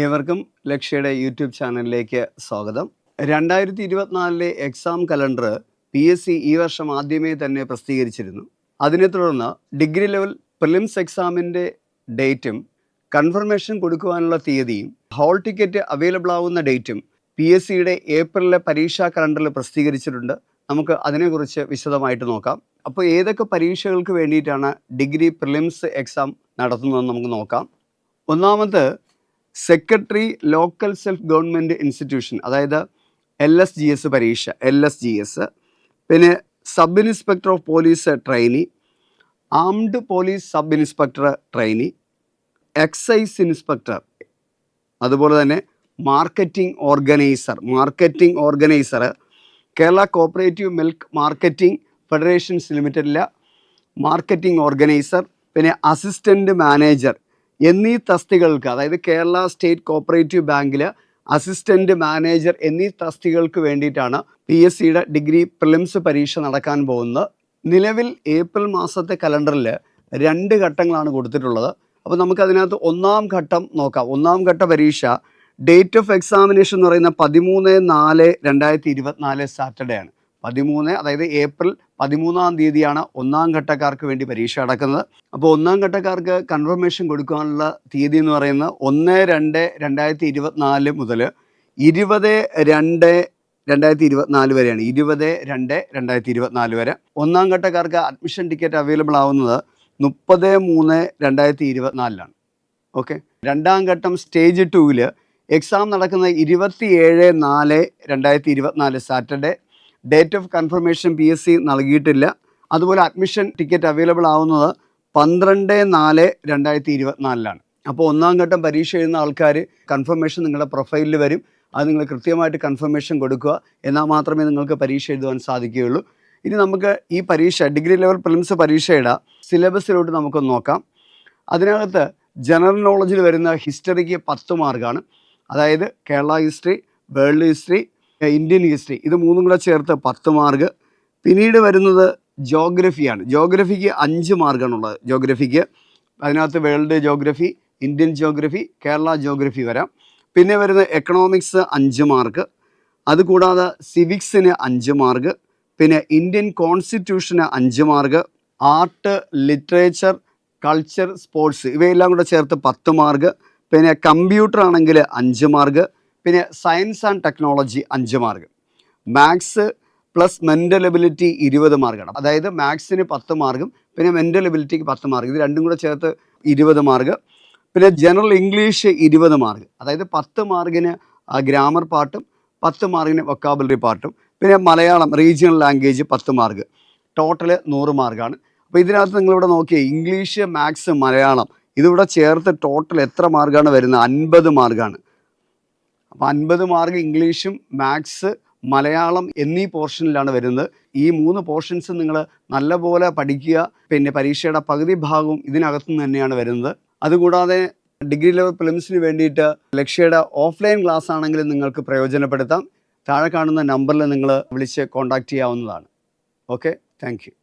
ഏവർക്കും ലക്ഷ്യയുടെ യൂട്യൂബ് ചാനലിലേക്ക് സ്വാഗതം. രണ്ടായിരത്തി ഇരുപത്തിനാലിലെ exam calendar P S C ഈ വർഷം ആദ്യമേ തന്നെ പ്രസിദ്ധീകരിച്ചിരുന്നു. അതിനെ തുടർന്ന് ഡിഗ്രി ലെവൽ പ്രിലിംസ് എക്സാമിന്റെ ഡേറ്റും കൺഫർമേഷൻ കൊടുക്കുവാനുള്ള തീയതിയും ഹോൾ ടിക്കറ്റ് അവൈലബിൾ ആവുന്ന ഡേറ്റും പി എസ് സിയുടെ ഏപ്രിലിലെ പരീക്ഷാ കലണ്ടറിൽ പ്രസിദ്ധീകരിച്ചിട്ടുണ്ട്. നമുക്ക് അതിനെക്കുറിച്ച് വിശദമായിട്ട് നോക്കാം. അപ്പോൾ ഏതൊക്കെ പരീക്ഷകൾക്ക് വേണ്ടിയിട്ടാണ് ഡിഗ്രി പ്രിലിംസ് എക്സാം നടത്തുന്നതെന്ന് നമുക്ക് നോക്കാം. ഒന്നാമത് secretary local self government institution അതായത് എൽ എസ് ജി എസ് പരീക്ഷ എൽ എസ് ജി എസ് പിന്നെ sub inspector of police trainee armed police sub inspector trainee excise inspector അതുപോലെ തന്നെ marketing organiser marketing organiser Kerala cooperative milk marketing federations ലിമിറ്റഡിലെ marketing organiser പിന്നെ assistant manager എന്നീ തസ്തികൾക്ക് അതായത് Kerala state cooperative ബാങ്കിൽ assistant manager എന്നീ തസ്തികൾക്ക് വേണ്ടിയിട്ടാണ് പി എസ് സിയുടെ ഡിഗ്രി പ്രിലിംസ് പരീക്ഷ നടക്കാൻ പോകുന്നത്. നിലവിൽ ഏപ്രിൽ മാസത്തെ കലണ്ടറിൽ രണ്ട് ഘട്ടങ്ങളാണ് കൊടുത്തിട്ടുള്ളത്. അപ്പോൾ നമുക്കതിനകത്ത് ഒന്നാം ഘട്ടം നോക്കാം. ഒന്നാം ഘട്ട പരീക്ഷ ഡേറ്റ് ഓഫ് എക്സാമിനേഷൻ എന്ന് പറയുന്ന പതിമൂന്ന് നാല് രണ്ടായിരത്തി ഇരുപത്തിനാല് സാറ്റർഡേ ആണ്. പതിമൂന്ന് അതായത് ഏപ്രിൽ പതിമൂന്നാം തീയതിയാണ് ഒന്നാം ഘട്ടക്കാർക്ക് വേണ്ടി പരീക്ഷ നടക്കുന്നത് അപ്പോൾ ഒന്നാം ഘട്ടക്കാർക്ക് കൺഫർമേഷൻ കൊടുക്കാനുള്ള തീയതി എന്ന് പറയുന്നത് ഒന്ന് രണ്ട് രണ്ടായിരത്തി ഇരുപത്തിനാല് മുതൽ ഇരുപത് രണ്ട് രണ്ടായിരത്തി ഇരുപത്തിനാല് വരെയാണ്. ഇരുപത് രണ്ട് രണ്ടായിരത്തി ഇരുപത്തിനാല് വരെ. ഒന്നാം ഘട്ടക്കാർക്ക് അഡ്മിഷൻ ടിക്കറ്റ് അവൈലബിൾ ആവുന്നത് മുപ്പത് മൂന്ന് രണ്ടായിരത്തി ഇരുപത്തിനാലിലാണ് ഓക്കെ രണ്ടാം ഘട്ടം സ്റ്റേജ് ടൂവിൽ എക്സാം നടക്കുന്നത് ഇരുപത്തിയേഴ് നാല് രണ്ടായിരത്തി ഇരുപത്തിനാല് Saturday date of confirmation P S C നൽകിയിട്ടില്ല. അതുപോലെ അഡ്മിഷൻ ടിക്കറ്റ് അവൈലബിൾ ആവുന്നത് പന്ത്രണ്ട് നാല് രണ്ടായിരത്തി ഇരുപത്തിനാലിലാണ് അപ്പോൾ ഒന്നാം ഘട്ടം പരീക്ഷ എഴുതുന്ന ആൾക്കാർ കൺഫർമേഷൻ നിങ്ങളുടെ പ്രൊഫൈലിൽ വരും. അത് നിങ്ങൾ കൃത്യമായിട്ട് കൺഫർമേഷൻ കൊടുക്കുക. എന്നാൽ മാത്രമേ നിങ്ങൾക്ക് പരീക്ഷ എഴുതുവാൻ സാധിക്കുകയുള്ളൂ. ഇനി നമുക്ക് ഈ പരീക്ഷ ഡിഗ്രി ലെവൽ പ്രിലിംസ് പരീക്ഷയുടെ സിലബസിലോട്ട് നമുക്കൊന്ന് നോക്കാം. അതിനകത്ത് ജനറൽ നോളജിൽ വരുന്ന ഹിസ്റ്ററിക്ക് പത്ത് മാർക്കാണ് അതായത് Kerala history world history Indian history ഇത് മൂന്നും കൂടെ ചേർത്ത് പത്ത് മാർക്ക് പിന്നീട് വരുന്നത് ജോഗ്രഫിയാണ് ജോഗ്രഫിക്ക് അഞ്ച് മാർക്കാണുള്ളത് ജോഗ്രഫിക്ക് അതിനകത്ത് world geography Indian geography Kerala geography വരാം. പിന്നെ വരുന്ന എക്കണോമിക്സ് അഞ്ച് മാർക്ക് അതുകൂടാതെ സിവിക്സിന് അഞ്ച് മാർക്ക് പിന്നെ ഇന്ത്യൻ കോൺസ്റ്റിറ്റ്യൂഷന് അഞ്ച് mark art literature culture sports ഇവയെല്ലാം കൂടെ ചേർത്ത് പത്ത് മാർക്ക് പിന്നെ കമ്പ്യൂട്ടർ ആണെങ്കിൽ അഞ്ച് മാർക്ക് പിന്നെ സയൻസ് ആൻഡ് ടെക്നോളജി അഞ്ച് mark maths plus mental ability ഇരുപത് മാർക്കാണ് അതായത് മാത്സിന് പത്ത് മാർക്കും പിന്നെ മെന്റൽ എബിലിറ്റിക്ക് പത്ത് മാർക്ക് ഇത് രണ്ടും കൂടെ ചേർത്ത് ഇരുപത് മാർക്ക് പിന്നെ ജനറൽ ഇംഗ്ലീഷ് ഇരുപത് മാർക്ക് അതായത് പത്ത് മാർക്കിന് ഗ്രാമർ പാർട്ടും പത്ത് മാർക്കിന് വൊക്കാബുലറി പാർട്ടും പിന്നെ മലയാളം റീജിയണൽ ലാംഗ്വേജ് പത്ത് മാർക്ക് ടോട്ടൽ നൂറ് മാർക്കാണ് അപ്പോൾ ഇതിനകത്ത് നിങ്ങളിവിടെ നോക്കിയേ ഇംഗ്ലീഷ് മാത്സ് മലയാളം ഇതിവിടെ ചേർത്ത് ടോട്ടൽ എത്ര മാർക്കാണ് വരുന്നത്? അൻപത് മാർക്കാണ് അപ്പോൾ അൻപത് മാർക്ക് ഇംഗ്ലീഷും മാത്സ് മലയാളം എന്നീ പോർഷനിലാണ് വരുന്നത്. ഈ മൂന്ന് പോർഷൻസ് നിങ്ങൾ നല്ലപോലെ പഠിക്കുക. പിന്നെ പരീക്ഷയുടെ പകുതി ഭാഗവും ഇതിനകത്തു തന്നെയാണ് വരുന്നത്. അതുകൂടാതെ ഡിഗ്രി ലെവൽ പ്രിലിംസിന് വേണ്ടിയിട്ട് ലക്ഷ്യയുടെ ഓഫ്ലൈൻ ക്ലാസ് ആണെങ്കിലും നിങ്ങൾക്ക് പ്രയോജനപ്പെടുത്താം. താഴെ കാണുന്ന നമ്പറിൽ നിങ്ങൾ വിളിച്ച് കോൺടാക്റ്റ് ചെയ്യാവുന്നതാണ്. ഓക്കെ? താങ്ക്